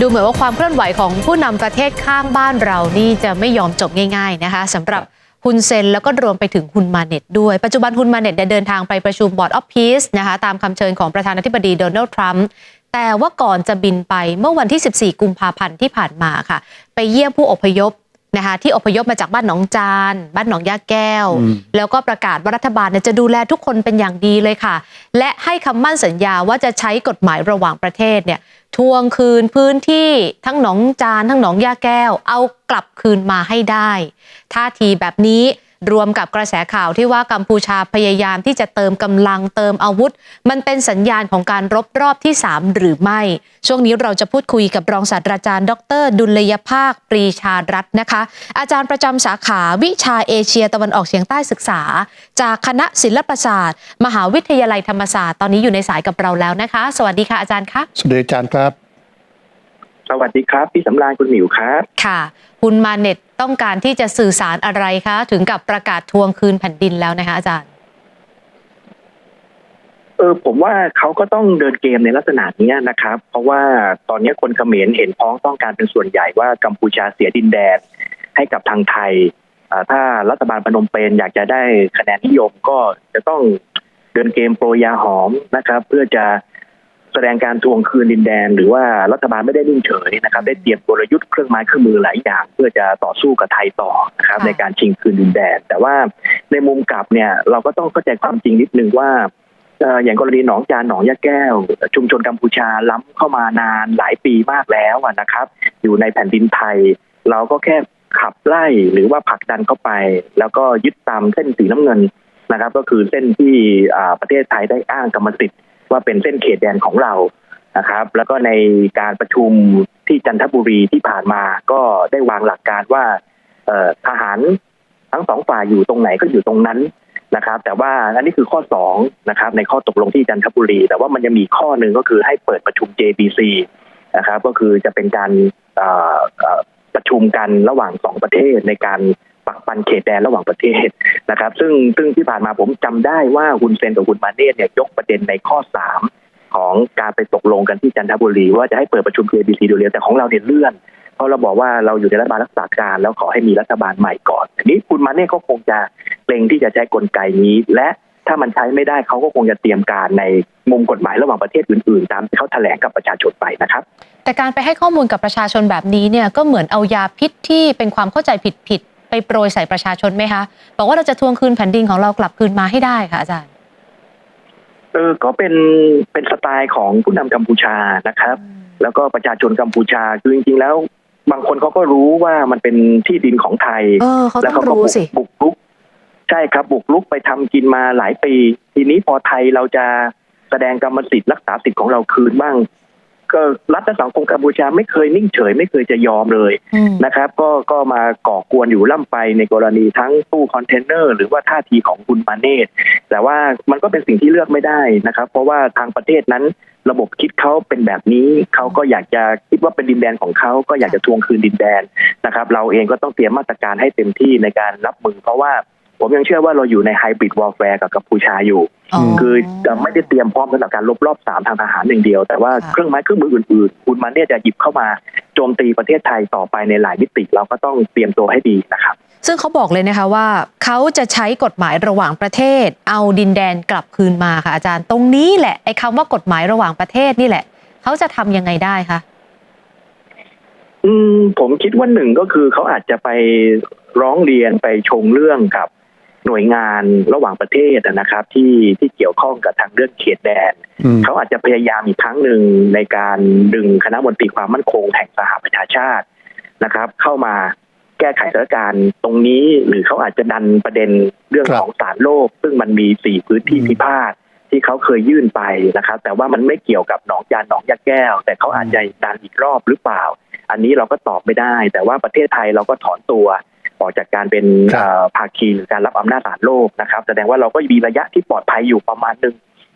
ดูเหมือนว่าความเคลื่อนไหวของผู้นำประเทศข้างบ้านเรานี่จะไม่ยอมจบง่าย ๆ นะคะสำหรับฮุนเซนแล้วก็รวมไปถึงฮุนมาเน็ตด้วย ปัจจุบันฮุนมาเน็ตเดินทางไปประชุมบอร์ดออฟพีซนะคะตามคำเชิญของประธานาธิบดีโดนัลด์ทรัมป์แต่ว่าก่อนจะบินไปเมื่อวันที่ 14 กุมภาพันธ์ที่ผ่านมาค่ะ ไปเยี่ยมผู้อพยพ นะคะที่อพยพมาจากบ้านหนองจาน บ้านหนองยาแก้วอืมแล้วก็ประกาศว่ารัฐบาลเนี่ยจะดูแลทุกคนเป็นอย่างดีเลยค่ะ และให้คำมั่นสัญญาว่าจะใช้กฎหมายระหว่างประเทศเนี่ยทวงคืนพื้นที่ทั้งหนองจาน ทั้งหนองยาแก้ว เอากลับคืนมาให้ได้ ท่าทีแบบนี้ รวมกับกระแสข่าวที่ว่ากัมพูชาพยายามที่จะเติมกำลังเติมอาวุธ มันเป็นสัญญาณของการรบรอบที่ 3 หรือไม่ ช่วงนี้เราจะพูดคุยกับรองศาสตราจารย์ ดร ดุลยภาค ปรีชารัตน์นะคะ อาจารย์ประจำสาขาวิชาเอเชียตะวันออกเฉียงใต้ศึกษา จากคณะศิลปศาสตร์ มหาวิทยาลัยธรรมศาสตร์ตอนนี้อยู่ในสายกับเราแล้วนะคะ สวัสดีค่ะอาจารย์คะสวัสดีอาจารย์ครับ สวัสดีครับ พี่สำราญคุณหมิวครับค่ะ คุณมาเน็ตต้องการที่จะสื่อสารอะไรคะ ถึงกับประกาศทวงคืนแผ่นดินแล้วนะคะอาจารย์ เออผมว่าเขาก็ต้องเดินเกมในลักษณะเนี้ยนะครับ เพราะว่าตอนนี้คนเขมรเห็นพ้องต้องการเป็นส่วนใหญ่ว่ากัมพูชาเสียดินแดนให้กับทางไทยอ่าถ้ารัฐบาลพนมเปญอยากจะได้คะแนนนิยมก็จะต้องเดินเกมโปรยยาหอมนะครับ เพื่อจะ แสดงการทวงคืนดินแดน หรือว่ารัฐบาลไม่ได้นิ่งเฉยนะครับ ได้เตรียมกลยุทธ์เครื่องไม้เครื่องมือหลายอย่าง เพื่อจะต่อสู้กับไทยต่อนะครับค่ะในการชิงคืนดินแดน แต่ว่าในมุมกลับเนี่ยเราก็ต้องเข้าใจความจริงนิดนึงว่าเอ่ออย่างกรณีหนองจานหนองยะแก้ว ชุมชนกัมพูชาล้ำเข้ามานานหลายปีมากแล้วอะนะครับ อยู่ในแผ่นดินไทย เราก็แค่ขับไล่หรือว่าผลักดันเข้าไป แล้วก็ยึดตามเส้นสีน้ำเงินนะครับ ก็คือเส้นที่อ่าประเทศไทยได้อ้างกรรมสิทธิ์ ว่าเป็นเส้นเขตแดนของเรานะครับ แล้วก็ในการประชุมที่จันทบุรีที่ผ่านมาก็ได้วางหลักการว่าทหารทั้งสองฝ่ายอยู่ตรงไหนก็อยู่ตรงนั้นนะครับ แต่ว่าอันนี้คือข้อ2นะครับ ในข้อตกลงที่จันทบุรี แต่ว่ามันยังมีข้อหนึ่งก็คือให้เปิดประชุม JBC นะครับ ก็คือจะเป็นการประชุมกันระหว่างสองประเทศในการ ปักปันเขตแดนระหว่างประเทศนะครับ ซึ่งซึ่งที่ผ่านมาผมจำได้ว่าคุณเซนกับคุณมาเนตเนี่ยยกประเด็นในข้อ3ของการไปตกลงกันที่จันทบุรี ว่าจะให้เปิดประชุม JBC โดยเร็วแต่ของเราเนี่ยเลื่อน เพราะเราบอกว่าเราอยู่ในรัฐบาลรักษาการแล้วขอให้มีรัฐบาลใหม่ก่อนนี้คุณมาเน่ก็คงจะเล็งที่จะใช้กลไกนี้ และถ้ามันใช้ไม่ได้เขาก็คงจะเตรียมการในมุมกฎหมายระหว่างประเทศอื่นๆ ตามที่เขาแถลงกับประชาชนไปนะครับ แต่การไปให้ข้อมูลกับประชาชนแบบนี้เนี่ยก็เหมือนเอายาพิษที่เป็นความเข้าใจผิดๆ โปรยใส่ประชาชนไหมคะบอกว่าเราจะทวงคืนแผ่นดินของเรากลับคืนมาให้ได้ค่ะอาจารย์เออก็เป็นเป็นสไตล์ของผู้นำกัมพูชานะครับ แล้วก็ประชาชนกัมพูชาคือจริงๆแล้ว บางคนเขาก็รู้ว่ามันเป็นที่ดินของไทยเออเขาแล้วต้องเขาก็รู้บุกสิบุกรุกใช่ครับ บุกรุกไปทำกินมาหลายปี ทีนี้พอไทยเราจะแสดงกรรมสิทธิ์รักษาสิทธิ์ของเราคืนบ้าง ก็รัฐและสังคมกัมพูชาไม่เคยนิ่งเฉย ไม่เคยจะยอมเลยอืมนะครับ ก็ก็มาก่อกวนอยู่ล่ำไปในกรณีทั้งตู้คอนเทนเนอร์หรือว่าท่าทีของคุณมาเนตแต่ว่ามันก็เป็นสิ่งที่เลือกไม่ได้นะครับ เพราะว่าทางประเทศนั้นระบบคิดเขาเป็นแบบนี้เขาก็อยากจะคิดว่าเป็นดินแดนของเขาก็อยากจะทวงคืนดินแดนนะครับ เราเองก็ต้องเตรียมมาตรการให้เต็มที่ในการรับมือเพราะว่า ผมยังเชื่อว่าเราอยู่ในไฮบริดวอลแฟร์กับกัมพูชาอยู่อ๋อคือจะไม่ได้เตรียมพร้อมสำหรับการลบรอบสามทางทหารอย่างเดียว แต่ว่าค่ะเครื่องไม้เครื่องมืออื่นๆ คุณมาเนี่ยจะหยิบเข้ามาโจมตีประเทศไทยต่อไปในหลายมิติเราก็ต้องเตรียมตัวให้ดีนะครับ ซึ่งเขาบอกเลยนะคะว่าเขาจะใช้กฎหมายระหว่างประเทศ เอาดินแดนกลับคืนมาค่ะอาจารย์ตรงนี้แหละไอ้คำว่ากฎหมายระหว่างประเทศนี่แหละเขาจะทำยังไงได้คะอืมผมคิดว่าหนึ่งก็คือเขาอาจจะไปร้องเรียนไปชงเรื่องกับ หน่วยงานระหว่างประเทศนะครับ ที่ที่เกี่ยวข้องกับทางเรื่องเขตแดนอืมเขาอาจจะพยายามอีกครั้งหนึ่งในการดึงคณะมนตรีความมั่นคงแห่งสหประชาชาตินะครับ เข้ามาแก้ไขสถานการณ์ตรงนี้หรือเขาอาจจะดันประเด็นเรื่องครับของศาลโลก ซึ่งมันมีสี่พื้นที่อืมพิพาทที่เขาเคยยื่นไปนะครับ แต่ว่ามันไม่เกี่ยวกับหนองจานหนองยาแก้ว แต่เขาอาจจะดันอีกรอบหรือเปล่า อันนี้เราก็ตอบไม่ได้ แต่ว่าประเทศไทยเราก็ถอนตัว ออกจากการเป็นครับเอ่อภาคีหรือการรับอำนาจศาลโลกนะครับ แสดงว่าเราก็มีระยะที่ปลอดภัยอยู่ประมาณหนึง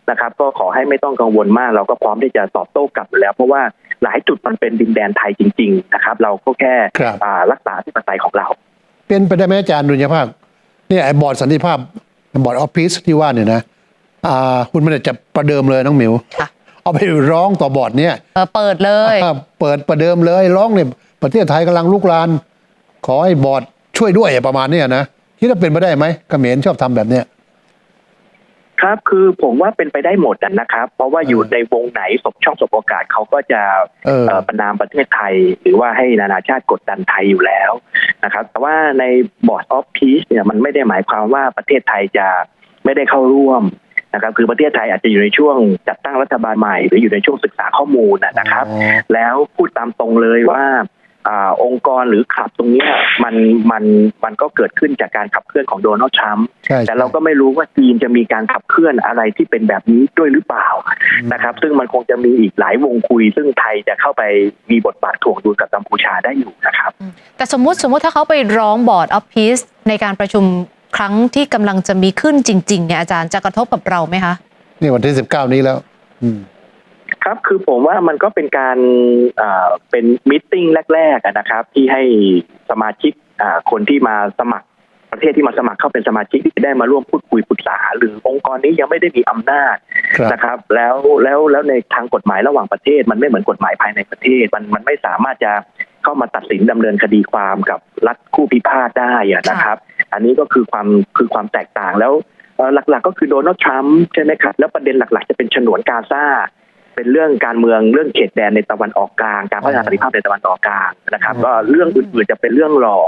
นะครับ ก็ขอให้ไม่ต้องกังวลมาก เราก็พร้อมที่จะตอบโต้กลับอยู่แล้ว เพราะว่าหลายจุดมันเป็นดินแดนไทยจริง ๆ นะครับ เราก็แค่ครับอ่ารักษาที่ปไตยของเรา เป็นไปได้ไหมอาจารย์ดุลยภาคเนี่ยไอ้บอร์ดสันติภาพบอร์ดออฟฟิศที่ว่าเนี่ยนะอ่าคุณมันจะประเดิมเลยน้องหมิวค่ะเอาไปร้องต่อบอร์ดเนี่ยเออเปิดเลยอ่าเปิดประเดิมเลยร้องเนี่ยประเทศไทยกำลังลุกลาน ขอให้บอร์ด ช่วยด้วยประมาณเนี้ยนะคิดว่าเป็นไปได้ไหมเขมรชอบทำแบบเนี้ยครับคือผมว่าเป็นไปได้หมดอะนะครับ เพราะว่าอยู่ในวงไหนสบช่องสบโอกาสเขาก็จะเออเอ่อประนามประเทศไทย หรือว่าให้นานาชาติกดดันไทยอยู่แล้วนะครับ แต่ว่าใน Board of Peace เนี่ยมันไม่ได้หมายความว่าประเทศไทยจะไม่ได้เข้าร่วมนะครับ คือประเทศไทยอาจจะอยู่ในช่วงจัดตั้งรัฐบาลใหม่ หรืออยู่ในช่วงศึกษาข้อมูลนะนะครับอ๋อแล้วพูดตามตรงเลยว่า อาองค์กรหรือขับตรงเนี้ยมันมันมันก็เกิดขึ้นจากการขับเคลื่อนของโดนัลด์ทรัมป์ใช่แต่เราก็ไม่รู้ว่าจีนจะมีการขับเคลื่อนอะไรที่เป็นแบบนี้ด้วยหรือเปล่านะครับ ซึ่งมันคงจะมีอีกหลายวงคุย ซึ่งไทยจะเข้าไปมีบทบาทถ่วงดุลกับกัมพูชาได้อยู่นะครับ แต่สมมติสมมติถ้าเขาไปร้องบอร์ดออฟพีซในการประชุมครั้งที่กำลังจะมีขึ้นจริง ๆ เนี่ยอาจารย์จะกระทบกับเราไหมคะนี่วันที่สิบเก้านี้แล้ว อืม ครับคือผมว่ามันก็เป็นการอ่าเป็นมิทติ้งแรกๆอะนะครับ ที่ให้สมาชิกอ่าคนที่มาสมัครประเทศที่มาสมัครเข้าเป็นสมาชิกได้มาร่วมพูดคุยปรึกษา หรือองค์กรนี้ยังไม่ได้มีอำนาจครับนะครับ แล้วแล้วแล้วในทางกฎหมายระหว่างประเทศ มันไม่เหมือนกฎหมายภายในประเทศ มันมันไม่สามารถจะเข้ามาตัดสินดำเนินคดีความกับรัฐคู่พิพาทได้อะนะครับ อันนี้ก็คือความคือความแตกต่างแล้วเอ่อหลักๆ ก็คือโดนัลด์ทรัมป์ใช่ไหมครับแล้วประเด็นหลัก ๆ จะเป็นฉนวนกาซา เป็นเรื่องการเมืองเรื่องเขตแดนในตะวันออกกลาง การพัฒนาสันติภาพในตะวันออกกลางนะครับ ก็เรื่องอื่นๆจะเป็นเรื่องรอง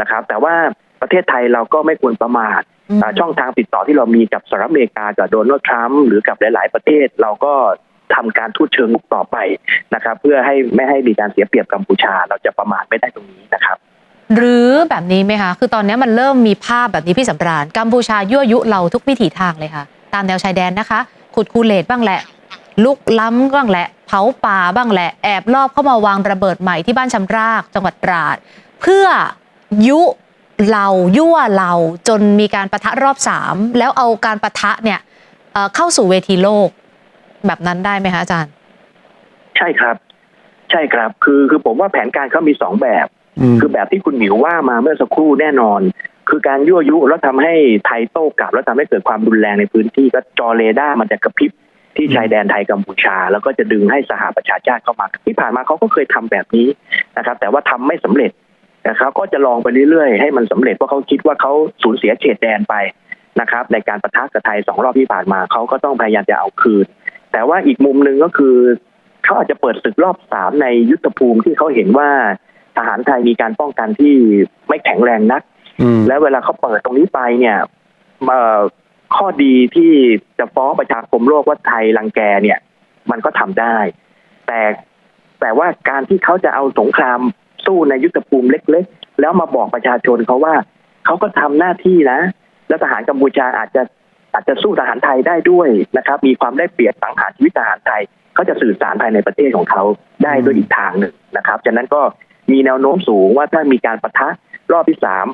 นะครับ แต่ว่าประเทศไทยเราก็ไม่ควรประมาทอืมอ่าช่องทางติดต่อที่เรามีกับสหรัฐอเมริกากับโดนัลด์ทรัมป์หรือกับหลาย ๆ ประเทศเราก็ทำการทูตเชิงลุกต่อไปนะครับ เพื่อให้ไม่ให้มีการเสียเปรียบกัมพูชา เราจะประมาทไม่ได้ตรงนี้นะครับ หรือแบบนี้ไหมคะ คือตอนนี้มันเริ่มมีภาพแบบนี้พี่สำราญกัมพูชายั่วยุเราทุกวิถีทางเลยค่ะ ตามแนวชายแดนนะคะ ขุดคูเลตบ้างแหละ ลุกล้ำบ้างแหละ เผาป่าบ้างแหละ แอบลอบเข้ามาวางระเบิดใหม่ที่บ้านชำรากจังหวัดตราด เพื่อยุเรายั่วเราจนมีการประทะรอบสามแล้วเอาการประทะเนี่ยเอ่อเข้าสู่เวทีโลก แบบนั้นได้ไหมคะอาจารย์ ใช่ครับ ใช่ครับ คือคือผมว่าแผนการเขามีสองแบบอืมคือแบบที่คุณหมิวว่ามาเมื่อสักครู่แน่นอน คือการยั่วยุแล้วทำให้ไทยโต้กลับ แล้วทำให้เกิดความรุนแรงในพื้นที่ก็จอเรดาร์มันจะกระพริบ ที่ชายแดนไทยกัมพูชา แล้วก็จะดึงให้สหประชาชาติเข้ามา ที่ผ่านมาเขาก็เคยทำแบบนี้นะครับ แต่ว่าทำไม่สำเร็จนะครับก็จะลองไปเรื่อยๆ ให้มันสำเร็จเพราะเขาคิดว่าเขาสูญเสียเขตแดนไปนะครับ ในการประทะกับไทยสองรอบที่ผ่านมาเขาก็ต้องพยายามจะเอาคืน แต่ว่าอีกมุมหนึ่งก็คือเขาอาจจะเปิดศึกรอบสามในยุทธภูมิที่เขาเห็นว่าทหารไทยมีการป้องกันที่ไม่แข็งแรงนักอืมแล้วเวลาเขาเปิดตรงนี้ไปเนี่ยเอ่อ ข้อดีที่จะฟ้องประชาคมโลกว่าไทยรังแกเนี่ย มันก็ทำได้ แต่แต่ว่าการที่เขาจะเอาสงครามสู้ในยุทธภูมิเล็ก ๆ แล้วมาบอกประชาชนเขาว่าเขาก็ทำหน้าที่นะ แล้วทหารกัมพูชาอาจจะอาจจะสู้ทหารไทยได้ด้วยนะครับ มีความได้เปรียบสังหารชีวิตทหารไทยเขาจะสื่อสารภายในประเทศของเขาได้ด้วยอีกทางหนึ่งนะครับฉะนั้นก็มีแนวโน้มสูงว่าถ้ามีการประทะรอบที่สาม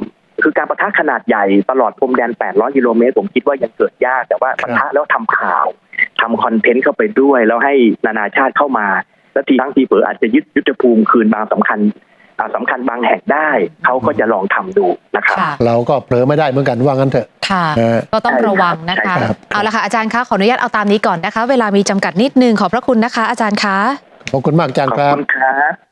คือการประทะขนาดใหญ่ตลอดพรมแดน 800 กิโลเมตร ผมคิดว่ายังเกิดยาก แต่ว่าประทะแล้วทำข่าวทำคอนเทนต์เข้าไปด้วย แล้วให้นานาชาติเข้ามา แล้วทีทั้งทีเผลออาจจะยึดยุทธภูมิคืนบางสำคัญอ่าสำคัญบางแห่งได้เขาก็จะลองทำดูนะครับค่ะเราก็เผลอไม่ได้เหมือนกันว่างั้นเถอะค่ะเออก็ต้องใช่ครับระวังนะใช่คะครับเอาละค่ะอาจารย์คะขออนุญาตเอาตามนี้ก่อนนะคะ เวลามีจำกัดนิดนึงขอบพระคุณนะคะ อาจารย์คะขอบคุณมากอาจารขย์อบครับคุณครับ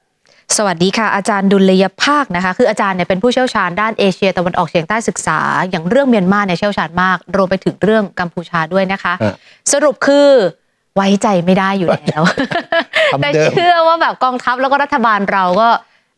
สวัสดีค่ะอาจารย์ดุลยภาคนะคะ คืออาจารย์เนี่ยเป็นผู้เชี่ยวชาญด้านเอเชียตะวันออกเฉียงใต้ศึกษา อย่างเรื่องเมียนมาเนี่ยเชี่ยวชาญมาก รวมไปถึงเรื่องกัมพูชาด้วยนะคะอะสรุปคือไว้ใจไม่ได้อยู่แล้วคำแต่เดิมเชื่อว่าแบบกองทัพแล้วก็รัฐบาลเราก็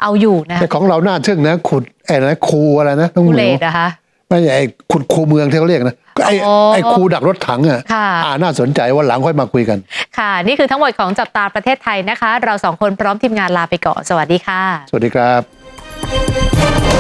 เอาอยู่นะแต่ของเราน่าทึ่งนะขุดไอ้นะครูอะไรนะต้องทุเหเลนียวศนะคะ ไม่ใช่ไอ้ขุดคูเมืองที่เขาเรียกนะไอ้อ๋อ ไอ้ครูดักรถถังอะค่ะ อ่าน่าสนใจวันหลังค่อยมาคุยกัน ค่ะ นี่คือทั้งหมดของจับตาประเทศไทยนะคะ เราสองคนพร้อมทีมงานลาไปก่อน สวัสดีค่ะ สวัสดีครับ